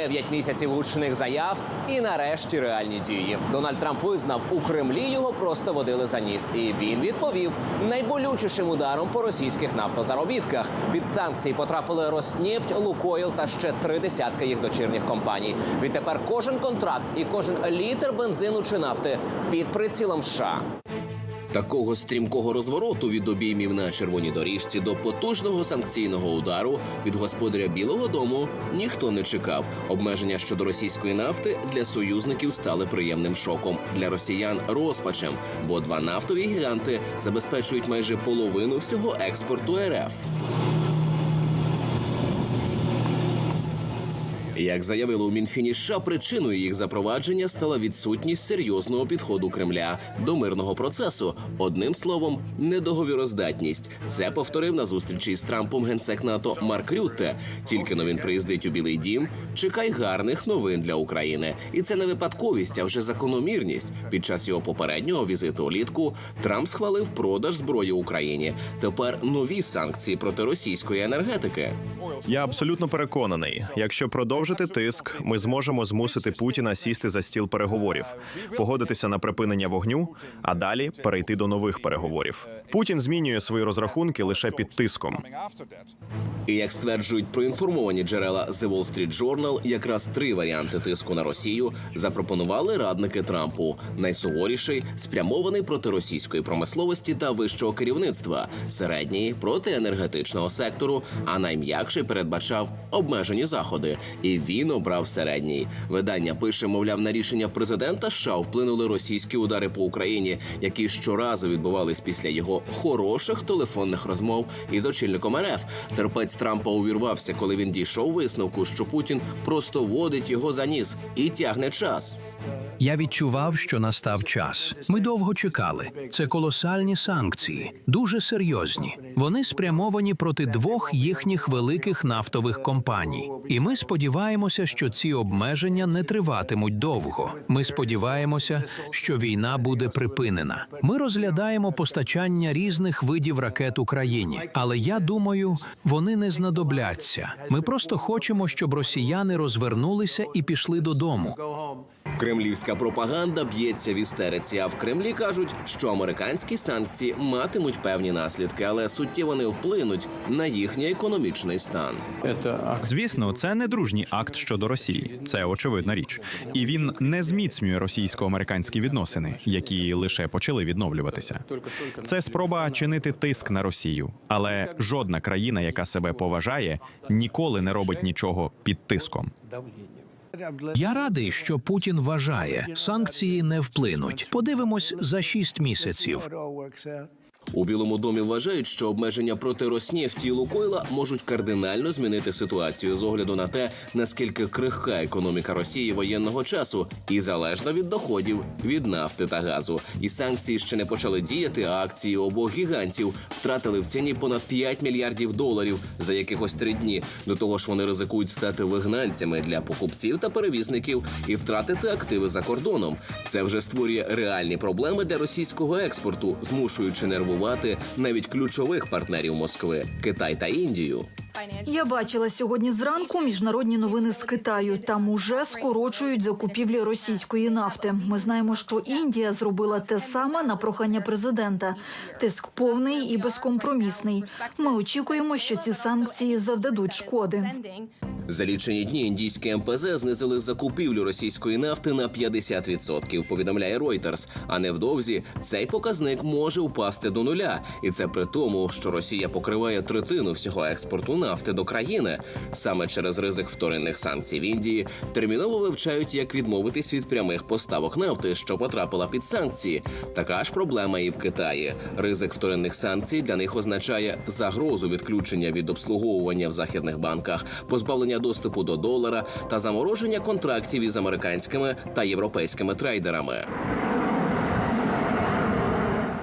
Дев'ять місяців гучних заяв і нарешті реальні дії. Дональд Трамп визнав, у Кремлі його просто водили за ніс. І він відповів найболючішим ударом по російських нафтозаробітках. Під санкції потрапили Роснефть, Лукойл та ще три десятки їх дочірніх компаній. Відтепер кожен контракт і кожен літр бензину чи нафти під прицілом США. Такого стрімкого розвороту від обіймів на червоній доріжці до потужного санкційного удару від господаря Білого Дому ніхто не чекав. Обмеження щодо російської нафти для союзників стали приємним шоком для росіян розпачем, бо два нафтові гіганти забезпечують майже половину всього експорту РФ. Як заявили у Мінфіні США, причиною їх запровадження стала відсутність серйозного підходу Кремля до мирного процесу. Одним словом, недоговіроздатність. Це повторив на зустрічі з Трампом генсек НАТО Марк Рютте. Тільки но він приїздить у Білий Дім. Чекай гарних новин для України. І це не випадковість, а вже закономірність. Під час його попереднього візиту улітку Трамп схвалив продаж зброї Україні. Тепер нові санкції проти російської енергетики. Я абсолютно переконаний, якщо продовжити тиск, ми зможемо змусити Путіна сісти за стіл переговорів, погодитися на припинення вогню, а далі перейти до нових переговорів. Путін змінює свої розрахунки лише під тиском. І як стверджують проінформовані джерела The Wall Street Journal, якраз три варіанти тиску на Росію запропонували радники Трампу. Найсуворіший спрямований проти російської промисловості та вищого керівництва, середній проти енергетичного сектору, а найм'якший передбачав обмежені заходи. І він обрав середній. Видання пише, мовляв, на рішення президента США вплинули російські удари по Україні, які щоразу відбувались після його хороших телефонних розмов із очільником РФ. Терпець Трампа увірвався, коли він дійшов висновку, що Путін просто водить його за ніс і тягне час. Я відчував, що настав час. Ми довго чекали. Це колосальні санкції, дуже серйозні. Вони спрямовані проти двох їхніх великих нафтових компаній. І ми сподіваємося, що ці обмеження не триватимуть довго. Ми сподіваємося, що війна буде припинена. Ми розглядаємо постачання різних видів ракет Україні, але я думаю, вони не знадобляться. Ми просто хочемо, щоб росіяни розвернулися і пішли додому. Кремлівська пропаганда б'ється в істериці. А в Кремлі кажуть, що американські санкції матимуть певні наслідки, але суттєво не вплинуть на їхній економічний стан. Звісно, це не дружній акт щодо Росії. Це очевидна річ, і він не зміцнює російсько-американські відносини, які лише почали відновлюватися. Це спроба чинити тиск на Росію, але жодна країна, яка себе поважає, ніколи не робить нічого під тиском. Я радий, що Путін вважає, санкції не вплинуть. Подивимось за шість місяців. У Білому домі вважають, що обмеження проти Роснефті і Лукойла можуть кардинально змінити ситуацію з огляду на те, наскільки крихка економіка Росії воєнного часу і залежна від доходів від нафти та газу. І санкції ще не почали діяти. А акції обох гігантів втратили в ціні понад 5 мільярдів доларів за якихось три дні. До того ж, вони ризикують стати вигнанцями для покупців та перевізників і втратити активи за кордоном. Це вже створює реальні проблеми для російського експорту, змушуючи нервувати навіть ключових партнерів Москви Китай та Індію. Я бачила сьогодні зранку міжнародні новини з Китаю. Там уже скорочують закупівлі російської нафти. Ми знаємо, що Індія зробила те саме на прохання президента. Тиск повний і безкомпромісний. Ми очікуємо, що ці санкції завдадуть шкоди. За лічені дні індійські МПЗ знизили закупівлю російської нафти на 50%, повідомляє Reuters. А невдовзі цей показник може впасти до нуля, і це при тому, що Росія покриває третину всього експорту нафти до країни. Саме через ризик вторинних санкцій в Індії терміново вивчають, як відмовитись від прямих поставок нафти, що потрапила під санкції. Така ж проблема і в Китаї. Ризик вторинних санкцій для них означає загрозу відключення від обслуговування в західних банках, позбавлення доступу до долара та замороження контрактів із американськими та європейськими трейдерами.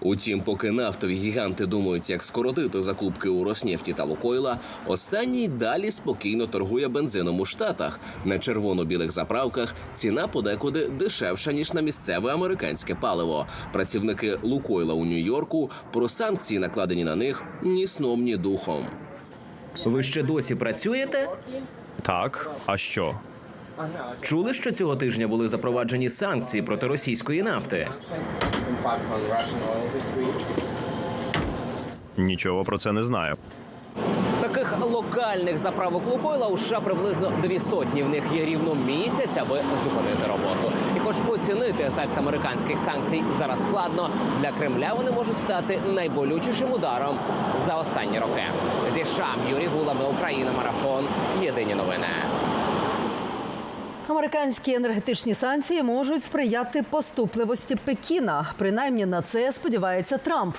Утім, поки нафтові гіганти думають, як скоротити закупки у Роснефті та Лукойла, останній далі спокійно торгує бензином у Штатах. На червоно-білих заправках ціна подекуди дешевша ніж на місцеве американське паливо. Працівники Лукойла у Нью-Йорку про санкції, накладені на них, ні сном, ні духом. Ви ще досі працюєте? Так, а що? Чули, що цього тижня були запроваджені санкції проти російської нафти? Нічого про це не знаю. Таких локальних заправок Лукойла у США приблизно дві сотні. В них є рівно місяць, аби зупинити роботу. І хоч оцінити ефект американських санкцій зараз складно, для Кремля вони можуть стати найболючішим ударом за останні роки. Зі США Юрій Гулами, Україна, марафон. Єдині новини. Американські енергетичні санкції можуть сприяти поступливості Пекіна. Принаймні на це сподівається Трамп.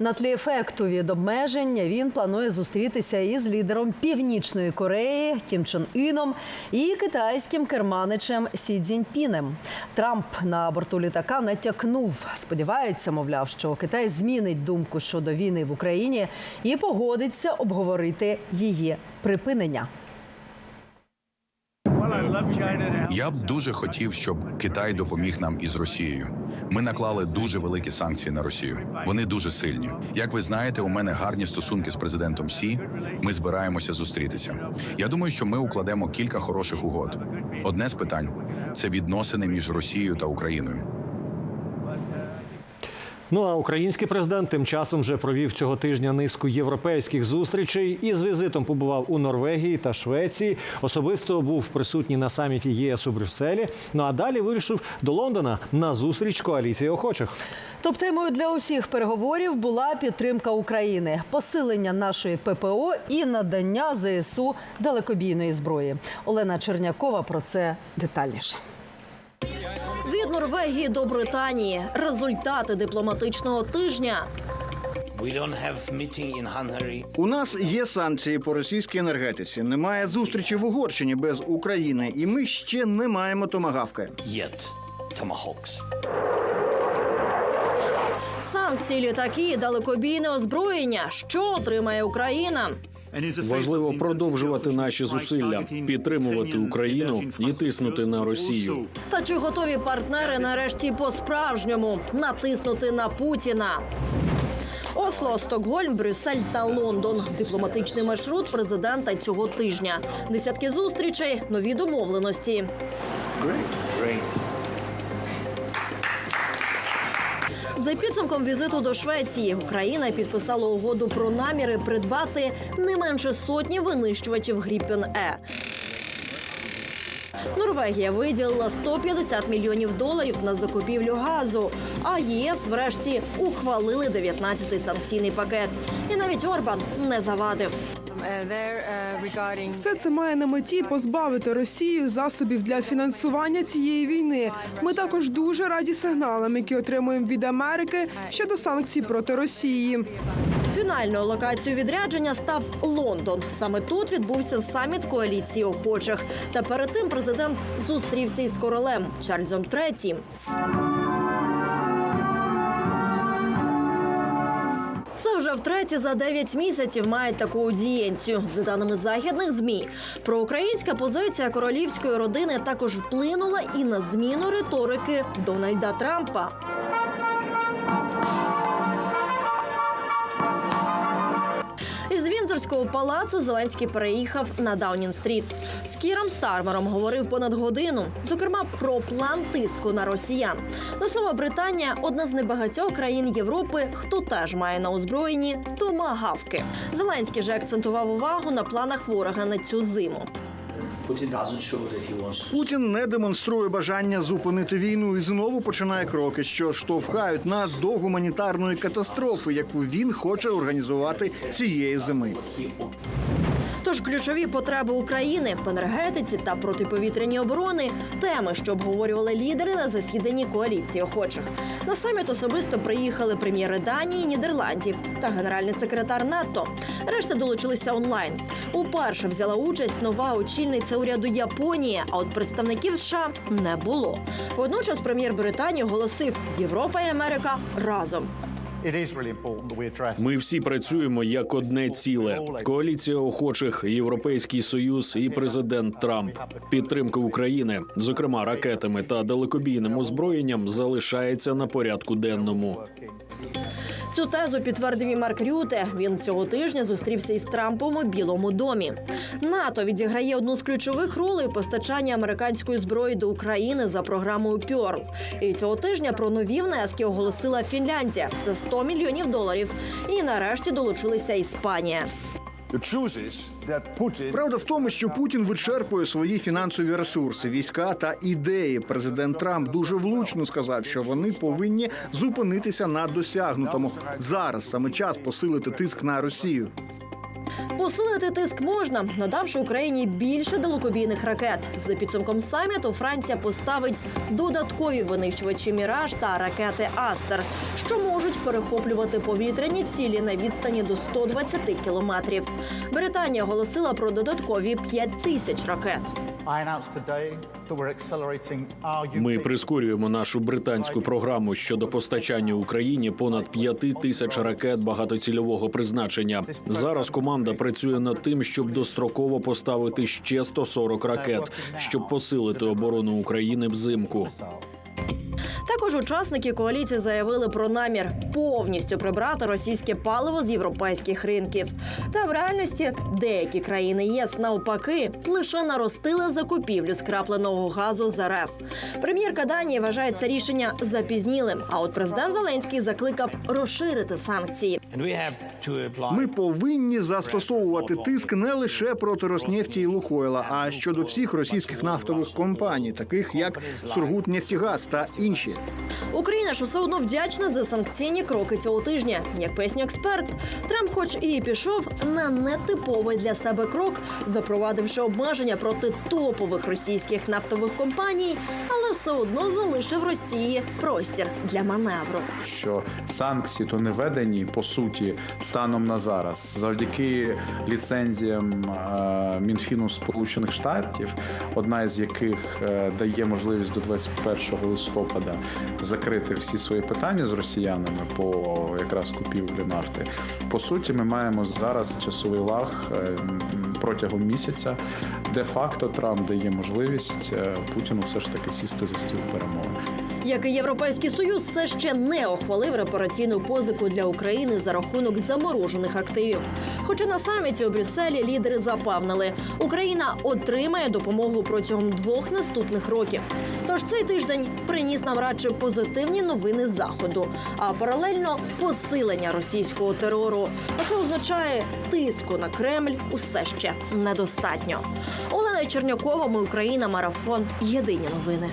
На тлі ефекту від обмежень він планує зустрітися із лідером Північної Кореї Кім Чен Іном і китайським керманичем Сі Цзіньпінем. Трамп на борту літака натякнув. Сподівається, мовляв, що Китай змінить думку щодо війни в Україні і погодиться обговорити її припинення. Я б дуже хотів, щоб Китай допоміг нам із Росією. Ми наклали дуже великі санкції на Росію. Вони дуже сильні. Як ви знаєте, у мене гарні стосунки з президентом Сі. Ми збираємося зустрітися. Я думаю, що ми укладемо кілька хороших угод. Одне з питань це відносини між Росією та Україною. Ну а український президент тим часом вже провів цього тижня низку європейських зустрічей і з візитом побував у Норвегії та Швеції. Особисто був присутній на саміті ЄС у Брюсселі. Ну а далі вирішив до Лондона на зустріч коаліції охочих. Топ-темою для усіх переговорів була підтримка України, посилення нашої ППО і надання ЗСУ далекобійної зброї. Олена Чернякова про це детальніше. Від Норвегії до Британії результати дипломатичного тижня. We don't have meeting in Hungary. У нас є санкції по російській енергетиці. Немає зустрічі в Угорщині без України, і ми ще не маємо томагавки. Yet. Tomahawks. Санкції, літаки, далекобійне озброєння. Що отримає Україна? Важливо продовжувати наші зусилля, підтримувати Україну і тиснути на Росію. Та чи готові партнери нарешті по-справжньому натиснути на Путіна? Осло, Стокгольм, Брюссель та Лондон. Дипломатичний маршрут президента цього тижня. Десятки зустрічей, нові домовленості. За підсумком візиту до Швеції Україна підписала угоду про наміри придбати не менше сотні винищувачів Гріпен Е. Норвегія виділила 150 мільйонів доларів на закупівлю газу. А ЄС врешті ухвалили 19-й санкційний пакет. І навіть Орбан не завадив. Все це має на меті позбавити Росію засобів для фінансування цієї війни. Ми також дуже раді сигналам, які отримуємо від Америки щодо санкцій проти Росії. Фінальною локацією відрядження став Лондон. Саме тут відбувся саміт коаліції охочих. Та перед тим президент зустрівся із королем Чарльзом III. Це вже втретє за 9 місяців мають таку аудієнцію. За даними західних змі, проукраїнська позиція королівської родини також вплинула і на зміну риторики Дональда Трампа. Із Вінзорського палацу Зеленський переїхав на Даунін-стріт. З Кіром Стармером говорив понад годину, зокрема про план тиску на росіян. До слова, Британія одна з небагатьох країн Європи, хто теж має на озброєнні томагавки. Зеленський же акцентував увагу на планах ворога на цю зиму. Путін не демонструє бажання зупинити війну і знову починає кроки, що штовхають нас до гуманітарної катастрофи, яку він хоче організувати цієї зими. Тож ключові потреби України в енергетиці та протиповітряній оборони теми, що обговорювали лідери на засіданні коаліції охочих. На саміт особисто приїхали прем'єри Данії, Нідерландів та генеральний секретар НАТО. Решта долучилися онлайн. Уперше взяла участь нова очільниця уряду Японії. А от представників США не було. Водночас прем'єр Британії оголосив Європа і Америка разом. Ми всі працюємо як одне ціле. Коаліція охочих, Європейський Союз і президент Трамп. Підтримка України, зокрема ракетами та далекобійним озброєнням, залишається на порядку денному. Цю тезу підтвердив і Марк Рюте. Він цього тижня зустрівся із Трампом у Білому домі. НАТО відіграє одну з ключових ролей постачання американської зброї до України за програмою Пьорл. І цього тижня про нові внески оголосила Фінляндія за 100 мільйонів доларів. І нарешті долучилися Іспанія. Правда в тому, що Путін вичерпує свої фінансові ресурси, війська та ідеї. Президент Трамп дуже влучно сказав, що вони повинні зупинитися на досягнутому. Зараз саме час посилити тиск на Росію. Посилити тиск можна, надавши Україні більше далекобійних ракет. За підсумком саміту Франція поставить додаткові винищувачі Міраж та ракети Астер, що можуть перехоплювати повітряні цілі на відстані до 120 кілометрів. Британія оголосила про додаткові 5 тисяч ракет. Ми прискорюємо нашу британську програму щодо постачання Україні понад п'яти тисяч ракет багатоцільового призначення. Зараз команда працює над тим, щоб достроково поставити ще 140 ракет, щоб посилити оборону України взимку. Також учасники коаліції заявили про намір повністю прибрати російське паливо з європейських ринків. Та в реальності деякі країни ЄС навпаки лише наростили закупівлю скрапленого газу з РФ. Прем'єрка Данії вважає це рішення запізнілим. А от президент Зеленський закликав розширити санкції. Ми повинні застосовувати тиск не лише проти Роснефті і Лукойла, а щодо всіх російських нафтових компаній, таких як Сургутнефтігаз та інші. Україна ж усе одно вдячна за санкційні кроки цього тижня. Як пояснює експерт, Трамп, хоч і пішов на нетиповий для себе крок, запровадивши обмеження проти топових російських нафтових компаній, але все одно залишив Росії простір для маневру. що санкції то не введені по суті станом на зараз, завдяки ліцензіям е, Мінфіну Сполучених Штатів, одна із яких е, дає можливість до 21 листопада закрити всі свої питання з росіянами по якраз купівлі нафти. По суті, ми маємо зараз часовий лаг е, протягом місяця, де факто Трамп дає можливість Путіну все ж таки сісти за стіл перемовин. Як і Європейський Союз все ще не ухвалив репараційну позику для України за рахунок заморожених активів. Хоча на саміті у Брюсселі лідери запевнили, Україна отримає допомогу протягом двох наступних років. Тож цей тиждень приніс нам радше позитивні новини заходу, а паралельно посилення російського терору. А це означає тиску на Кремль усе ще недостатньо. Олена Чернякова, ми Україна, марафон. Єдині новини.